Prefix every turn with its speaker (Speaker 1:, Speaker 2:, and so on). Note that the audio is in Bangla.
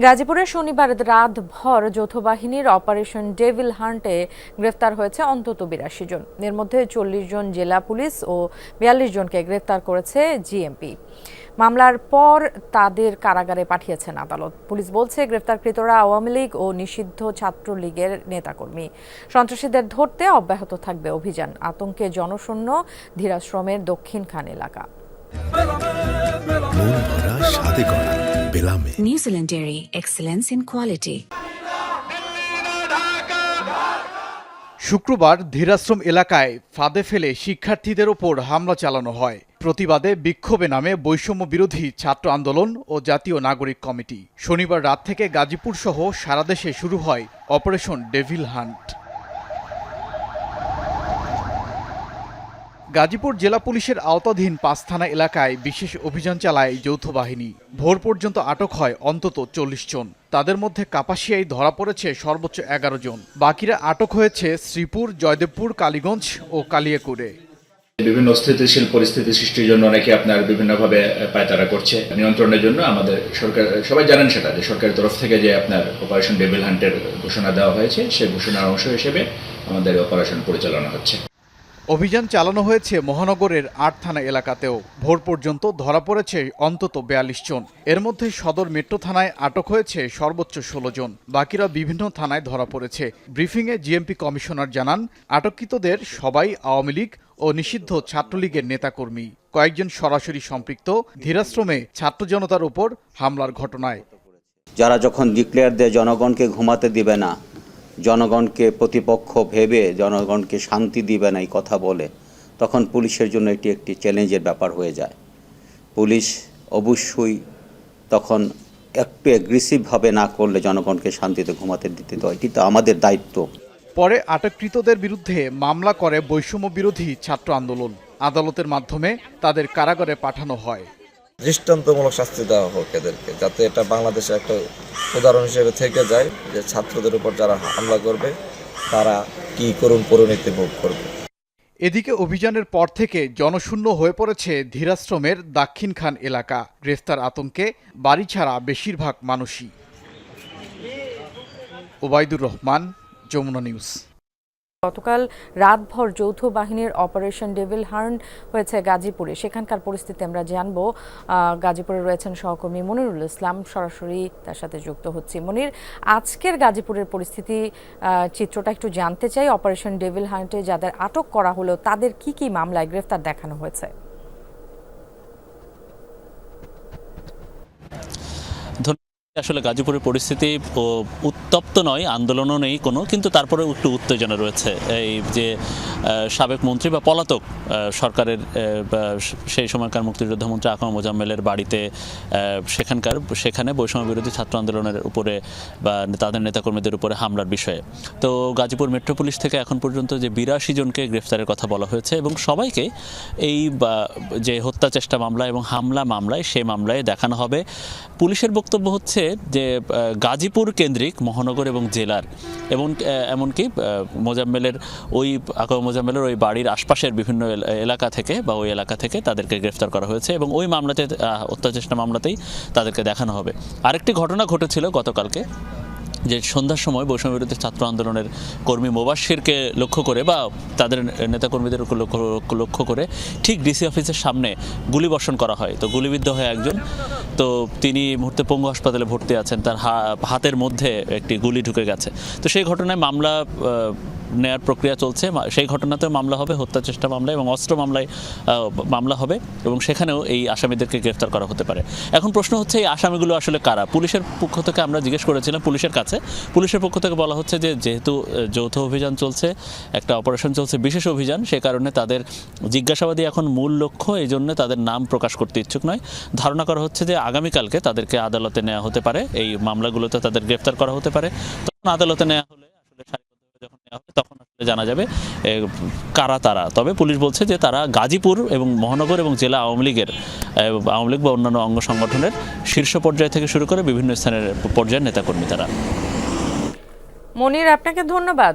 Speaker 1: গাজীপুরে শনিবার রাত ভর যৌথ বাহিনীর অপারেশন ডেভিল হান্টে গ্রেফতার হয়েছে অন্তত বিরাশি জন। এর মধ্যে চল্লিশ জন জেলা পুলিশ ও বিয়াল্লিশ জনকে গ্রেফতার করেছে জিএমপি। মামলার পর তাদের কারাগারে পাঠিয়েছেন আদালত। পুলিশ বলছে, গ্রেফতারকৃতরা আওয়ামী লীগ ও নিষিদ্ধ ছাত্রলীগের নেতাকর্মী। সন্ত্রাসীদের ধরতে অব্যাহত থাকবে অভিযান। আতঙ্কে জনশূন্য, ধীরাশ্রমের দক্ষিণ খান এলাকা।
Speaker 2: স্বাদে করা বেলামে
Speaker 3: Zealand Dairy, excellence in quality.
Speaker 4: শুক্রবার ধীরাশ্রম এলাকায় ফাঁদে ফেলে শিক্ষার্থীদের ওপর হামলা চালানো হয়। প্রতিবাদে বিক্ষোভে নামে বৈষম্য বিরোধী ছাত্র আন্দোলন ও জাতীয় নাগরিক কমিটি। শনিবার রাত থেকে গাজীপুর সহ সারা দেশে শুরু হয় অপারেশন ডেভিল হান্ট। গাজীপুর জেলা পুলিশের আওতাধীন পাঁচ থানা এলাকায় বিশেষ অভিযান চালায় যৌথ বাহিনী। ভোর পর্যন্ত আটক হয় অন্তত চল্লিশ জন। তাদের মধ্যে কাপাসিয়ায় ধরা পড়েছে সর্বোচ্চ এগারো জন। বাকিরা আটক হয়েছে শ্রীপুর, জয়দেবপুর, কালীগঞ্জ ও কালিয়াকুড়ে।
Speaker 5: বিভিন্ন স্থিতিশীল পরিস্থিতি সৃষ্টির জন্য অনেকে আপনার বিভিন্নভাবে পায়তারা করছে। নিয়ন্ত্রণের জন্য আমাদের সরকার, সবাই জানেন সেটা যে সরকারের তরফ থেকে যে আপনার অপারেশন ডেভিল হান্টের ঘোষণা দেওয়া হয়েছে, সেই ঘোষণার অংশ হিসেবে আমাদের অপারেশন পরিচালনা হচ্ছে।
Speaker 4: অভিযান চালানো হয়েছে মহানগরের আট থানা এলাকাতেও। ভোর পর্যন্ত ধরা পড়েছে অন্তত বেয়াল্লিশ জন। এর মধ্যে সদর মেট্রো থানায় আটক হয়েছে সর্বোচ্চ ষোলো জন। বাকিরা বিভিন্ন থানায় ধরা পড়েছে। ব্রিফিংয়ে জিএমপি কমিশনার জানান, আটককৃতদের সবাই আওয়ামী লীগ ও নিষিদ্ধ ছাত্রলীগের নেতাকর্মী। কয়েকজন সরাসরি সম্পৃক্ত, ধীরাশ্রমে ছাত্র জনতার উপর হামলার ঘটনায়।
Speaker 6: যারা যখন ডিক্লেয়ার দেয়, জনগণকে ঘুমাতে দিবে না। জনগণকে প্রতিপক্ষ ভেবে জনগণকে শান্তি দিবে না এই কথা বলে তখন পুলিশের জন্য এটি একটি চ্যালেঞ্জের ব্যাপার হয়ে যায়। পুলিশ অবশ্যই তখন একটু অ্যাগ্রেসিভভাবে না করলে জনগণকে শান্তিতে ঘুমাতে দিতে তো এটি তো আমাদের দায়িত্ব।
Speaker 4: পরে আটককৃতদের বিরুদ্ধে মামলা করে বৈষম্য বিরোধী ছাত্র আন্দোলন। আদালতের মাধ্যমে তাদের কারাগারে পাঠানো হয়।
Speaker 7: দৃষ্টান্তমূলক শাস্তি দেওয়া হোক এদেরকে, যাতে এটা বাংলাদেশে একটা উদাহরণ হিসেবে থেকে যায় যে ছাত্রদের উপর যারা হামলা করবে, তারা কি করুন পরিণতি ভোগ করবে।
Speaker 4: এদিকে অভিযানের পর থেকে জনশূন্য হয়ে পড়েছে ধীরাশ্রমের দাক্ষিণ খান এলাকা। গ্রেফতার আতঙ্কে বাড়ি ছাড়া বেশিরভাগ মানুষই। ওবায়দুর রহমান, যমুনা নিউজ।
Speaker 1: গতকাল রাতভর যৌথ বাহিনীর অপারেশন ডেভিল হার্ন হয়েছে গাজীপুরে। সেখানকার পরিস্থিতি আমরা জানব। গাজীপুরে রয়েছেন সহকর্মী মনিরুল ইসলাম। সরাসরি তার সাথে যুক্ত হচ্ছি। মনির, আজকের গাজীপুরের পরিস্থিতি চিত্রটা একটু জানতে চাই। অপারেশন ডেভিল হান্টে যাদের আটক করা হলো, তাদের কি কি মামলায় গ্রেফতার দেখানো হয়েছে
Speaker 8: ধন্যবাদ। আসলে গাজীপুরের পরিস্থিতি উত্তপ্ত নয়, আন্দোলনও নেই কোনো, কিন্তু তারপরে একটু উত্তেজনা রয়েছে। এই যে সাবেক মন্ত্রী বা পলাতক সরকারের সেই সময়কার মুক্তিযোদ্ধা মন্ত্রী আকম মোজাম্মেলের বাড়িতে সেখানকার, সেখানে বৈষম্য বিরোধী ছাত্র আন্দোলনের উপরে বা তাদের নেতাকর্মীদের উপরে হামলার বিষয়ে। তো গাজীপুর মেট্রো পুলিশ থেকে এখন পর্যন্ত যে বিরাশি জনকে গ্রেফতারের কথা বলা হয়েছে এবং সবাইকে এই যে হত্যা চেষ্টা মামলা এবং হামলা মামলায় সেই মামলায় দেখানো হবে। পুলিশের বক্তব্য হচ্ছে যে গাজীপুর কেন্দ্রিক মহানগর এবং জেলার এবং এমনকি মোজাম্মেলের ওই আকা মোজাম্মেলের ওই বাড়ির আশপাশের বিভিন্ন এলাকা থেকে বা ওই এলাকা থেকে তাদেরকে গ্রেফতার করা হয়েছে এবং ওই মামলাতে অত্যাচেষ্টা মামলাতেই তাদেরকে দেখানো হবে। আরেকটি ঘটনা ঘটেছিল গতকালকে। যে সন্ধ্যার সময় বৈষম্য বিরোধী ছাত্র আন্দোলনের কর্মী মোবাশিরকে লক্ষ্য করে বা তাদের নেতাকর্মীদের লক্ষ্য করে ঠিক ডিসি অফিসের সামনে গুলি বর্ষণ করা হয়। তো গুলিবিদ্ধ হয় একজন। তো তিনি মুহূর্তে পঙ্গু হাসপাতালে ভর্তি আছেন। তার হাতের মধ্যে একটি গুলি ঢুকে গেছে। তো সেই ঘটনায় মামলা নেয়ার প্রক্রিয়া চলছে। সেই ঘটনাতেও মামলা হবে, হত্যা চেষ্টা মামলা এবং অস্ত্র মামলায় মামলা হবে এবং সেখানেও এই আসামিদেরকে গ্রেফতার করা হতে পারে। এখন প্রশ্ন হচ্ছে, এই আসামিগুলো আসলে কারা? পুলিশের পক্ষ থেকে আমরা জিজ্ঞেস করেছিলাম পুলিশের কাছে। পুলিশের পক্ষ থেকে বলা হচ্ছে যে, যেহেতু যৌথ অভিযান চলছে, একটা অপারেশন চলছে, বিশেষ অভিযান, সে কারণে তাদের জিজ্ঞাসাবাদী এখন মূল লক্ষ্য, এই জন্য তাদের নাম প্রকাশ করতে ইচ্ছুক নয়। ধারণা করা হচ্ছে যে, আগামীকালকে তাদেরকে আদালতে নেওয়া হতে পারে। এই মামলাগুলোতে তাদের গ্রেফতার করা হতে পারে। তখন আদালতে নেওয়া হলে আসলে সারিবদ্ধভাবে যখন নেওয়া হবে, তখন আসলে জানা যাবে কারা তারা। তবে পুলিশ বলছে যে তারা গাজীপুর এবং মহানগর এবং জেলা আওয়ামী লীগের আওয়ামী লীগ বা অন্যান্য অঙ্গ সংগঠনের শীর্ষ পর্যায় থেকে শুরু করে বিভিন্ন স্থানের পর্যায়ের নেতাকর্মী তারা।
Speaker 1: মনির, আপনাকে ধন্যবাদ।